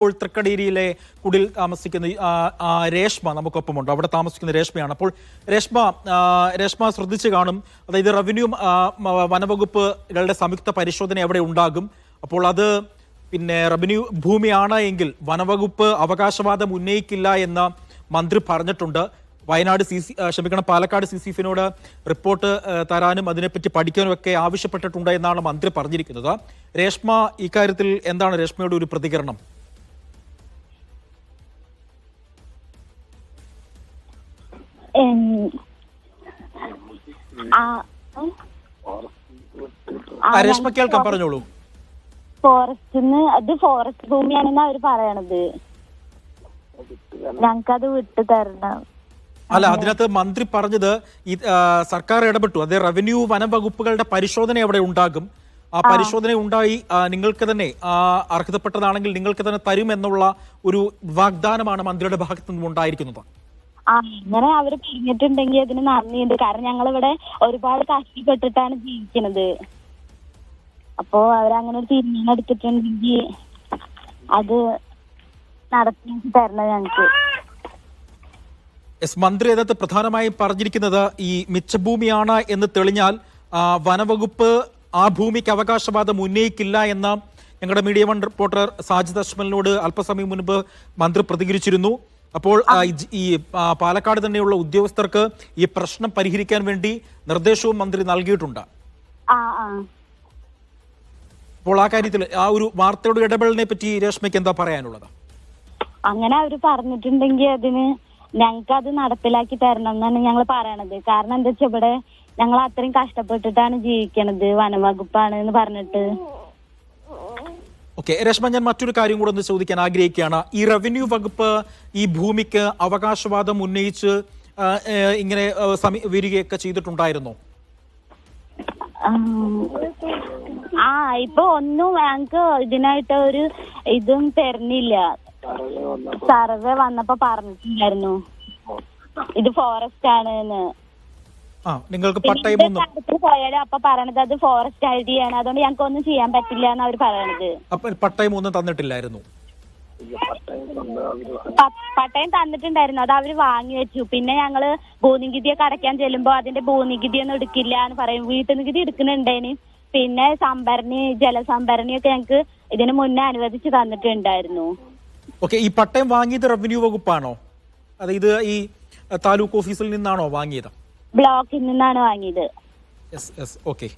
ഇപ്പോൾ തൃക്കടീരിയിലെ കുടിൽ താമസിക്കുന്ന രേഷ്മ നമുക്കൊപ്പമുണ്ട്. അവിടെ താമസിക്കുന്ന രേഷ്മയാണ്. അപ്പോൾ രേഷ്മ രേഷ്മ ശ്രദ്ധിച്ചു കാണും. അതായത് റവന്യൂ വനവകുപ്പുകളുടെ സംയുക്ത പരിശോധന എവിടെ ഉണ്ടാകും. അപ്പോൾ അത് പിന്നെ റവന്യൂ ഭൂമിയാണ് എങ്കിൽ വനവകുപ്പ് അവകാശവാദം ഉന്നയിക്കില്ല എന്ന് മന്ത്രി പറഞ്ഞിട്ടുണ്ട്. വയനാട് സി സി ക്ഷമിക്കണം പാലക്കാട് സി സി എഫിനോട് റിപ്പോർട്ട് തരാനും അതിനെപ്പറ്റി പഠിക്കാനും ഒക്കെ ആവശ്യപ്പെട്ടിട്ടുണ്ട് എന്നാണ് മന്ത്രി പറഞ്ഞിരിക്കുന്നത്. രേഷ്മ ഇക്കാര്യത്തിൽ എന്താണ് രേഷ്മയുടെ ഒരു പ്രതികരണം? ആ, രേഷ്മ കേൾക്കാം പറഞ്ഞോളൂ. ഫോറസ്റ്റിന്ന് അത് ഫോറസ്റ്റ് ഭൂമിയാണെന്ന് അവർ പറയണത്. ഞങ്ങക്കത് വിട്ടു തരണം. അല്ല അതിനകത്ത് മന്ത്രി പറഞ്ഞത് ഈ സർക്കാർ ഇടപെട്ടു. അതെ റവന്യൂ വനം വകുപ്പുകളുടെ പരിശോധന അവിടെ ഉണ്ടാകും. ആ പരിശോധന ഉണ്ടായി നിങ്ങൾക്ക് തന്നെ അർഹതപ്പെട്ടതാണെങ്കിൽ നിങ്ങൾക്ക് തന്നെ തരും എന്നുള്ള ഒരു വാഗ്ദാനമാണ് മന്ത്രിയുടെ ഭാഗത്തു നിന്നും ഉണ്ടായിരിക്കുന്നത്. ആ അങ്ങനെ അവർ പറഞ്ഞിട്ടുണ്ടെങ്കിൽ അതിന് നന്ദിയുണ്ട്. കാരണം ഞങ്ങളിവിടെ ഒരുപാട് കഷ്ടപ്പെട്ടിട്ടാണ് ജീവിക്കുന്നത് അപ്പോ അവരങ്ങനെ ഒരു തീരുമാനം എടുത്തിട്ടുണ്ടെങ്കിൽ അത് നടത്തി തരണം ഞങ്ങക്ക്. എസ് മന്ത്രി അതിനകത്ത് പ്രധാനമായും പറഞ്ഞിരിക്കുന്നത് ഈ മിച്ചഭൂമിയാണ് എന്ന് തെളിഞ്ഞാൽ വനവകുപ്പ് ആ ഭൂമിക്ക് അവകാശവാദം ഉന്നയിക്കില്ല എന്ന ഞങ്ങളുടെ മീഡിയ വൺ റിപ്പോർട്ടർ സാജിദ് അഷ്മലിനോട് അല്പസമയം മുൻപ് മന്ത്രി പ്രതികരിച്ചിരുന്നു. അപ്പോൾ ഈ പാലക്കാട് തന്നെയുള്ള ഉദ്യോഗസ്ഥർക്ക് ഈ പ്രശ്നം പരിഹരിക്കാൻ വേണ്ടി നിർദ്ദേശവും മന്ത്രി നൽകിയിട്ടുണ്ട്. അപ്പോൾ ആ കാര്യത്തിൽ ആ ഒരു വാർത്തയുടെ ഇടപെടലിനെ പറ്റി രേഷ്മയ്ക്ക് എന്താ പറയാനുള്ളത്? അങ്ങനെ അവർ പറഞ്ഞിട്ടുണ്ടെങ്കിൽ അതിന് ഞങ്ങൾക്ക് അത് നടപ്പിലാക്കി തരണം എന്നാണ് ഞങ്ങൾ പറയണത്. കാരണം എന്താ വെച്ചാ ഇവിടെ ഞങ്ങൾ അത്രയും കഷ്ടപ്പെട്ടിട്ടാണ് ജീവിക്കണത് വനവകുപ്പാണ് എന്ന് പറഞ്ഞിട്ട്. ഓക്കെ രശ്മ ഞാൻ മറ്റൊരു കാര്യം കൂടെ ഒന്ന് ചോദിക്കാൻ ആഗ്രഹിക്കുകയാണ്. ഈ റവന്യൂ വകുപ്പ് ഈ ഭൂമിക്ക് അവകാശവാദം ഉന്നയിച്ച് ഇങ്ങനെ വരികയൊക്കെ ചെയ്തിട്ടുണ്ടായിരുന്നോ? ആം, ഇപ്പൊ ഒന്നും ഞങ്ങക്ക് ഇതിനായിട്ട് ഒരു ഇതും തരുന്നില്ല. സർവേ വന്നപ്പോ പറഞ്ഞിട്ടുണ്ടായിരുന്നു. ഇത് ഫോറസ്റ്റ് ആണ് ആ നിങ്ങൾക്ക് പട്ടയം ഒന്നും കടത്തിൽ പോയാലും അപ്പൊ പറയണത് അത് ഫോറസ്റ്റ് അതുകൊണ്ട് ഞങ്ങൾക്ക് ഒന്നും ചെയ്യാൻ പറ്റില്ല എന്ന് അവർ പറയണത്. അപ്പൊ പട്ടയം ഒന്നും തന്നിട്ടില്ലായിരുന്നു. പ- പട്ടയം തന്നിട്ടുണ്ടായിരുന്നു. അത് അവർ വാങ്ങി വെച്ചു. പിന്നെ ഞങ്ങൾ ഭൂനികുതിയൊക്കെ അടയ്ക്കാൻ ചെല്ലുമ്പോ അതിന്റെ ഭൂനികുതി ഒന്നും എടുക്കില്ല എന്ന് പറയും. വീട്ടുനികുതി എടുക്കുന്നുണ്ടേന്. പിന്നെ സംഭരണി ജലസംഭരണി ഒക്കെ ഞങ്ങക്ക് ഇതിന് മുന്നേ അനുവദിച്ച് തന്നിട്ടുണ്ടായിരുന്നു. ഓക്കെ ഈ പട്ടയം വാങ്ങിയത് റവന്യൂ വകുപ്പാണോ? അത് ഇത് ഈ താലൂക്ക് ഓഫീസിൽ നിന്നാണോ വാങ്ങിയത്? ബ്ലോക്കിൽ നിന്നാണ് വാങ്ങിയത്. ഓക്കെ